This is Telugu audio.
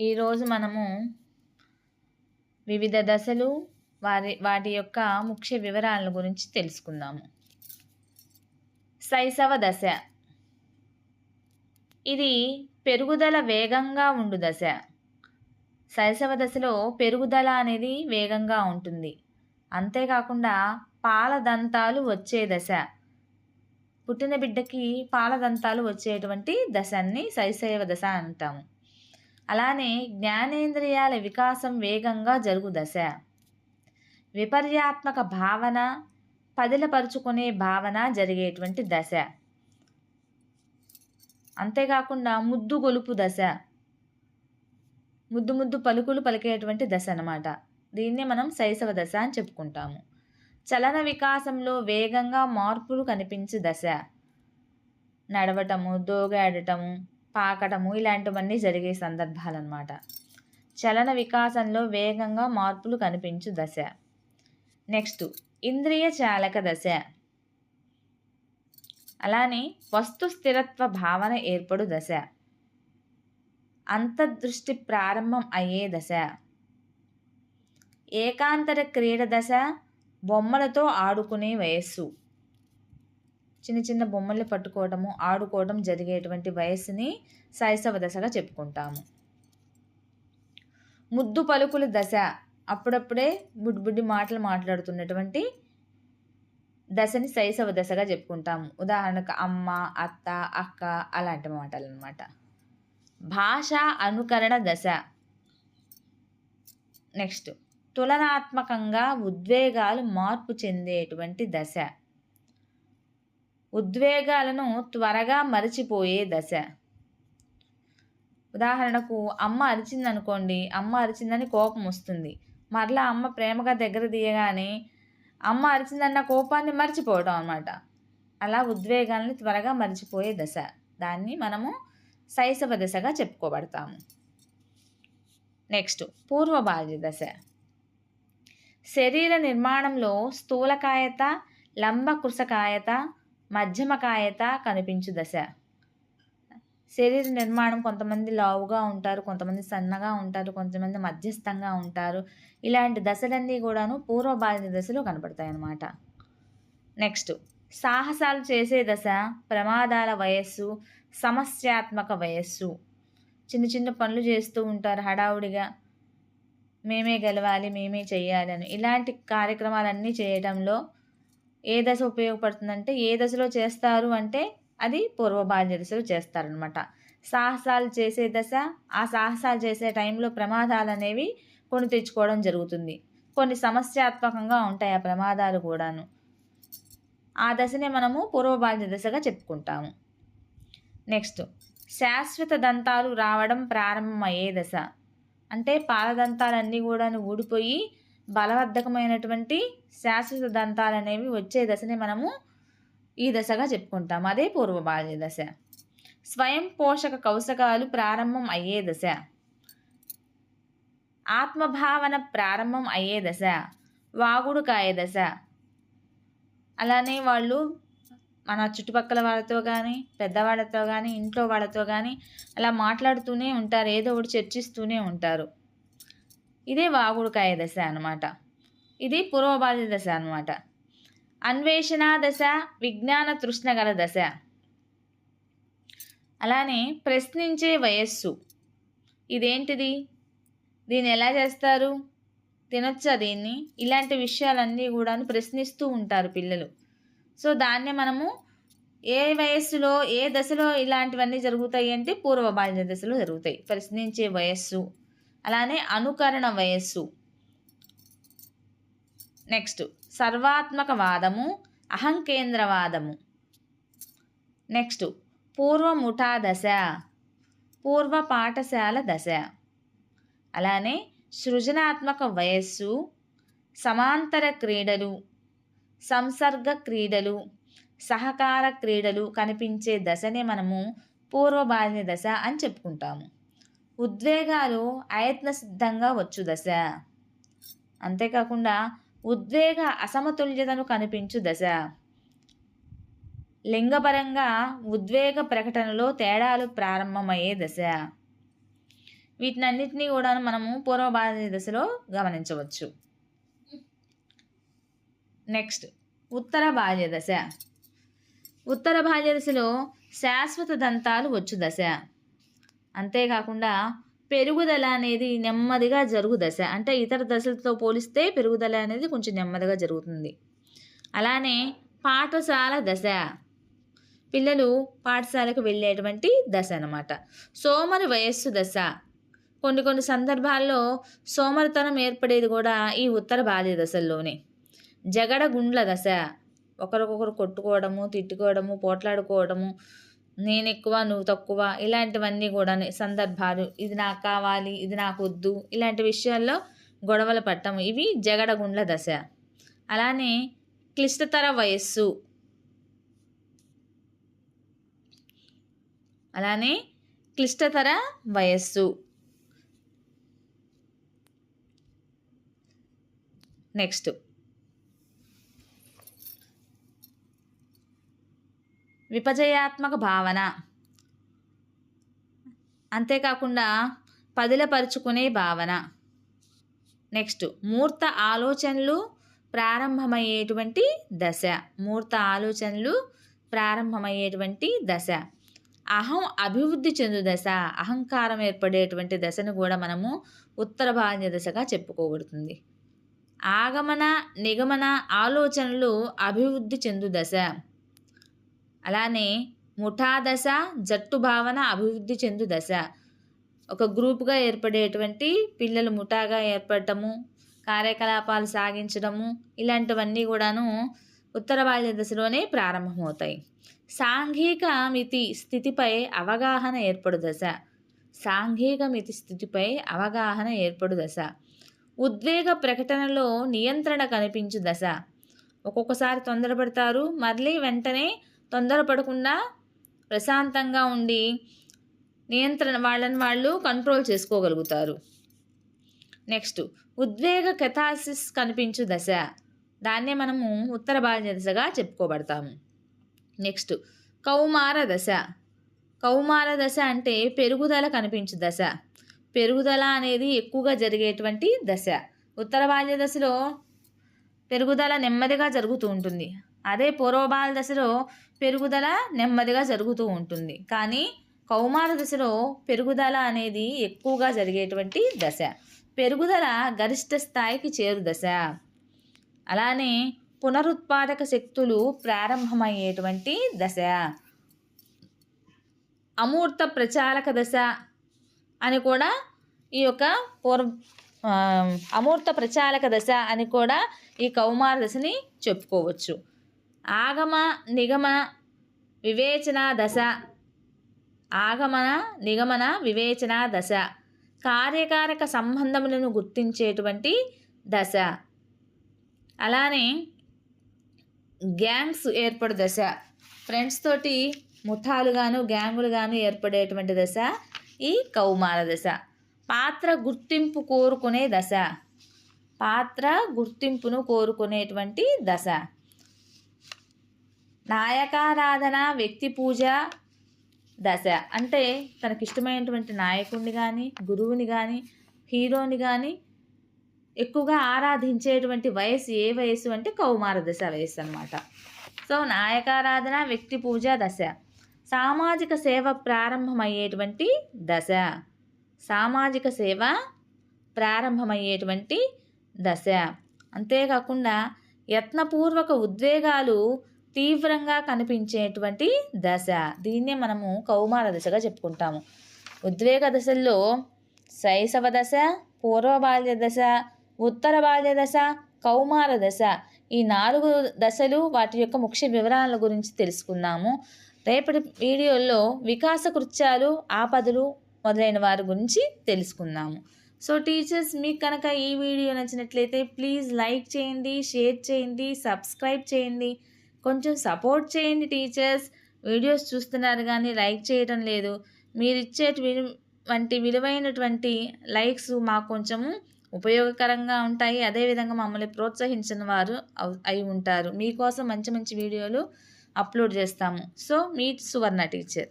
ఈరోజు మనము వివిధ దశలు వారి వాటి యొక్క ముఖ్య వివరాల గురించి తెలుసుకుందాము. శైశవ దశ. ఇది పెరుగుదల వేగంగా ఉండు దశ. శైశవ దశలో పెరుగుదల అనేది వేగంగా ఉంటుంది. అంతేకాకుండా పాలదంతాలు వచ్చే దశ. పుట్టిన బిడ్డకి పాలదంతాలు వచ్చేటువంటి దశని శైశవ దశ అంటాము. అలానే జ్ఞానేంద్రియాల వికాసం వేగంగా జరుగు దశ. విపర్యాత్మక భావన పదిలపరుచుకునే భావన జరిగేటువంటి దశ. అంతేకాకుండా ముద్దు గొలుపు దశ. ముద్దు ముద్దు పలుకులు పలికేటువంటి దశ అన్నమాట. దీన్నే మనం శైశవ దశ అని చెప్పుకుంటాము. చలన వికాసంలో వేగంగా మార్పులు కనిపించే దశ. నడవటము దోగాడటము పాకటము ఇలాంటివన్నీ జరిగే సందర్భాలన్నమాట. చలన వికాసంలో వేగంగా మార్పులు కనిపించు దశ. నెక్స్ట్ ఇంద్రియ చాలక దశ. అలానే వస్తు స్థిరత్వ భావన ఏర్పడు దశ. అంతర్దృష్టి ప్రారంభం అయ్యే దశ. ఏకాంతర క్రీడ దశ బొమ్మలతో ఆడుకునే వయస్సు. చిన్న చిన్న బొమ్మల్ని పట్టుకోవటము ఆడుకోవడం జరిగేటువంటి వయస్సుని శైశవ దశగా చెప్పుకుంటాము. ముద్దు పలుకుల దశ అప్పుడప్పుడే బుడ్బుడ్డి మాటలు మాట్లాడుతున్నటువంటి దశని శైశవ దశగా చెప్పుకుంటాము. ఉదాహరణకు అమ్మ అత్త అక్క అలాంటి మాటలు అనమాట భాష అనుకరణ దశ. నెక్స్ట్. తులనాత్మకంగా ఉద్వేగాలు మార్పు చెందేటువంటి దశ. ఉద్వేగాలను త్వరగా మరచిపోయే దశ. ఉదాహరణకు అమ్మ అరిచిందనుకోండి అమ్మ అరిచిందని కోపం వస్తుంది. మరలా అమ్మ ప్రేమగా దగ్గర తీయగానే అమ్మ అరిచిందన్న కోపాన్ని మర్చిపోవటం అనమాట అలా ఉద్వేగాల్ని త్వరగా మర్చిపోయే దశ. దాన్ని మనము శైశవ దశగా చెప్పుకోబడతాము. నెక్స్ట్ పూర్వ బాల్య దశ. శరీర నిర్మాణంలో స్థూలకాయత లంబకృశకాయత మధ్యమకాయత కనిపించు దశ. శరీర నిర్మాణం కొంతమంది లావుగా ఉంటారు కొంతమంది సన్నగా ఉంటారు కొంతమంది మధ్యస్థంగా ఉంటారు. ఇలాంటి దశలన్నీ కూడాను పూర్వ బాల్య దశలో కనపడతాయి అన్నమాట నెక్స్ట్ సాహసాలు చేసే దశ ప్రమాదాల వయస్సు సమస్యాత్మక వయస్సు. చిన్న చిన్న పనులు చేస్తూ ఉంటారు హడావుడిగా. మేమే గెలవాలి మేమే చేయాలని అని. ఇలాంటి కార్యక్రమాలన్నీ చేయడంలో ఏ దశ ఉపయోగపడుతుందంటే ఏ దశలో చేస్తారు అంటే అది పూర్వ బాల్య దశలో చేస్తారనమాట. సాహసాలు చేసే దశ ఆ సాహసాలు చేసే టైంలో ప్రమాదాలు అనేవి కొని తెచ్చుకోవడం జరుగుతుంది. కొన్ని సమస్యాత్మకంగా ఉంటాయి ఆ ప్రమాదాలు కూడాను. ఆ దశనే మనము పూర్వ బాల్య దశగా చెప్పుకుంటాము. నెక్స్ట్ శాశ్వత దంతాలు రావడం ప్రారంభమయ్యే దశ. అంటే పాలదంతాలన్నీ కూడాను ఊడిపోయి బలవర్ధకమైనటువంటి శాశ్వత దంతాలు అనేవి వచ్చే దశని మనము ఈ దశగా చెప్పుకుంటాం. అదే పూర్వ బాల్య దశ. స్వయం పోషక కౌశకాలు ప్రారంభం అయ్యే దశ. ఆత్మభావన ప్రారంభం అయ్యే దశ. వాగుడుకాయ దశ. అలానే వాళ్ళు మన చుట్టుపక్కల వాళ్ళతో కానీ పెద్దవాళ్ళతో కానీ ఇంట్లో వాళ్ళతో కానీ అలా మాట్లాడుతూనే ఉంటారు. ఏదో ఒకటి చర్చిస్తూనే ఉంటారు. ఇదే వాగుడుకాయ దశ అనమాట ఇది పూర్వబాల్య దశ అనమాట అన్వేషణ దశ విజ్ఞాన తృష్ణ గల దశ. అలానే ప్రశ్నించే వయస్సు. ఇదేంటిది? దీన్ని ఎలా చేస్తారు? తినొచ్చా దీన్ని? ఇలాంటి విషయాలన్నీ కూడా ప్రశ్నిస్తూ ఉంటారు పిల్లలు. సో దాన్నే మనము ఏ వయస్సులో ఏ దశలో ఇలాంటివన్నీ జరుగుతాయి అంటే పూర్వ బాల్య దశలో జరుగుతాయి. ప్రశ్నించే వయస్సు. అలానే అనుకరణ వయస్సు. నెక్స్ట్ సర్వాత్మకవాదము అహంకేంద్రవాదము. నెక్స్ట్ పూర్వముఠా దశ పూర్వ పాఠశాల దశ. అలానే సృజనాత్మక వయస్సు సమాంతర క్రీడలు సంసర్గ క్రీడలు సహకార క్రీడలు కనిపించే దశనే మనము పూర్వ బాల్య దశ అని చెప్పుకుంటాము. ఉద్వేగాలు ఆయత్న సిద్ధంగా వచ్చు దశ. అంతేకాకుండా ఉద్వేగ అసమతుల్యతను కనిపించు దశ. లింగపరంగా ఉద్వేగ ప్రకటనలో తేడాలు ప్రారంభమయ్యే దశ. వీటిని అన్నిటినీ కూడా మనము పూర్వ భారతీయ దశలో గమనించవచ్చు. నెక్స్ట్ ఉత్తర బాల్య దశ ఉత్తర బాల్య దశలో శాశ్వత దంతాలు వచ్చు దశ. అంతేకాకుండా పెరుగుదల అనేది నెమ్మదిగా జరుగు దశ. అంటే ఇతర దశలతో పోలిస్తే పెరుగుదల అనేది కొంచెం నెమ్మదిగా జరుగుతుంది. అలానే పాఠశాల దశ. పిల్లలు పాఠశాలకు వెళ్ళేటువంటి దశ అనమాట సోమరి వయస్సు దశ. కొన్ని కొన్ని సందర్భాల్లో సోమరితనం ఏర్పడేది కూడా ఈ ఉత్తర బాల్య దశల్లోనే. జగడ గుండ్ల దశ. ఒకరికొకరు కొట్టుకోవడము తిట్టుకోవడము పోట్లాడుకోవడము నేను ఎక్కువ నువ్వు తక్కువ ఇలాంటివన్నీ కూడా సందర్భాలు. ఇది నాకు కావాలి ఇది నాకు వద్దు ఇలాంటి విషయాల్లో గొడవలు పట్టము. ఇవి జగడగుండ్ల దశ. అలానే క్లిష్టతర వయస్సు. అలానే క్లిష్టతర వయస్సు. నెక్స్ట్. విపజయాత్మక భావన. అంతేకాకుండా పదిలపరుచుకునే భావన. నెక్స్ట్ మూర్త ఆలోచనలు ప్రారంభమయ్యేటువంటి దశ. మూర్త ఆలోచనలు ప్రారంభమయ్యేటువంటి దశ. అహం అభివృద్ధి చెందు దశ. అహంకారం ఏర్పడేటువంటి దశను కూడా మనము ఉత్తర బాల్య దశగా చెప్పుకోబడుతుంది. ఆగమన నిగమన ఆలోచనలు అభివృద్ధి చెందు దశ. అలానే ముఠా దశ జట్టు భావన అభివృద్ధి చెందు దశ. ఒక గ్రూప్గా ఏర్పడేటువంటి పిల్లలు ముఠాగా ఏర్పడటము కార్యకలాపాలు సాగించడము ఇలాంటివన్నీ కూడాను ఉత్తర బాల్య దశలోనే ప్రారంభమవుతాయి. సాంఘిక మితి స్థితిపై అవగాహన ఏర్పడు దశ. సాంఘిక మితి స్థితిపై అవగాహన ఏర్పడు దశ. ఉద్వేగ ప్రకటనలో నియంత్రణ కనిపించు దశ. ఒక్కొక్కసారి తొందరపడతారు మళ్ళీ వెంటనే తొందరపడకుండా ప్రశాంతంగా ఉండి నియంత్రణ వాళ్ళని వాళ్ళు కంట్రోల్ చేసుకోగలుగుతారు. నెక్స్ట్ ఉద్వేగ కెథాసిస్ కనిపించు దశ. దాన్నే మనము ఉత్తర బాల్య దశగా చెప్పుకోబడతాము. నెక్స్ట్ కౌమార దశ. కౌమార దశ అంటే పెరుగుదల కనిపించు దశ. పెరుగుదల అనేది ఎక్కువగా జరిగేటువంటి దశ. ఉత్తర బాల్య దశలో పెరుగుదల నెమ్మదిగా జరుగుతూ ఉంటుంది. అదే పూర్వబాల దశలో పెరుగుదల నెమ్మదిగా జరుగుతూ ఉంటుంది. కానీ కౌమార దశలో పెరుగుదల అనేది ఎక్కువగా జరిగేటువంటి దశ. పెరుగుదల గరిష్ట స్థాయికి చేరు దశ. అలానే పునరుత్పాదక శక్తులు ప్రారంభమయ్యేటువంటి దశ. అమూర్త ప్రచాలక దశ అని కూడా ఈ యొక్క పూర్వ అమూర్త ప్రచాలక దశ అని కూడా ఈ కౌమార దశని చెప్పుకోవచ్చు. ఆగమ నిగమ వివేచన దశ. ఆగమన నిగమన వివేచన దశ. కార్యకారక సంబంధములను గుర్తించేటువంటి దశ. అలానే గ్యాంగ్స్ ఏర్పడు దశ. ఫ్రెండ్స్ తోటి ముఠాలుగాను గ్యాంగులుగాను ఏర్పడేటువంటి దశ ఈ కౌమార దశ. పాత్ర గుర్తింపు కోరుకునే దశ. పాత్ర గుర్తింపును కోరుకునేటువంటి దశ. నాయకారాధన వ్యక్తి పూజ దశ. అంటే తనకిష్టమైనటువంటి నాయకుడిని కానీ గురువుని కానీ హీరోని కానీ ఎక్కువగా ఆరాధించేటువంటి వయసు ఏ వయసు అంటే కౌమార దశ వయసు అనమాట సో నాయకారాధన వ్యక్తి పూజ దశ. సామాజిక సేవ ప్రారంభమయ్యేటువంటి దశ. సామాజిక సేవ ప్రారంభమయ్యేటువంటి దశ. అంతేకాకుండా యత్నపూర్వక ఉద్వేగాలు తీవ్రంగా కనిపించేటువంటి దశ. దీన్నే మనము కౌమార దశగా చెప్పుకుంటాము. ఉద్వేగ దశల్లో శైశవ దశ పూర్వ బాల్య దశ ఉత్తర బాల్య దశ కౌమార దశ. ఈ నాలుగు దశలు వాటి యొక్క ముఖ్య వివరాల గురించి తెలుసుకున్నాము రేపటి వీడియోలో వికాస కృత్యాలు ఆపదలు మొదలైన వారి గురించి తెలుసుకుందాము. సో టీచర్స్ మీకు కనుక ఈ వీడియో నచ్చినట్లయితే ప్లీజ్ లైక్ చేయండి షేర్ చేయండి సబ్స్క్రైబ్ చేయండి. కొంచెం సపోర్ట్ చేయండి టీచర్స్. వీడియోస్ చూస్తున్నారు కానీ లైక్ చేయడం లేదు. మీరు ఇచ్చేటి వంటి విలువైనటువంటి లైక్స్ మాకు కొంచెము ఉపయోగకరంగా ఉంటాయి. అదేవిధంగా మమ్మల్ని ప్రోత్సహించిన వారు అయి ఉంటారు. మీకోసం మంచి మంచి వీడియోలు అప్లోడ్ చేస్తాము. So meet Suvarna teacher.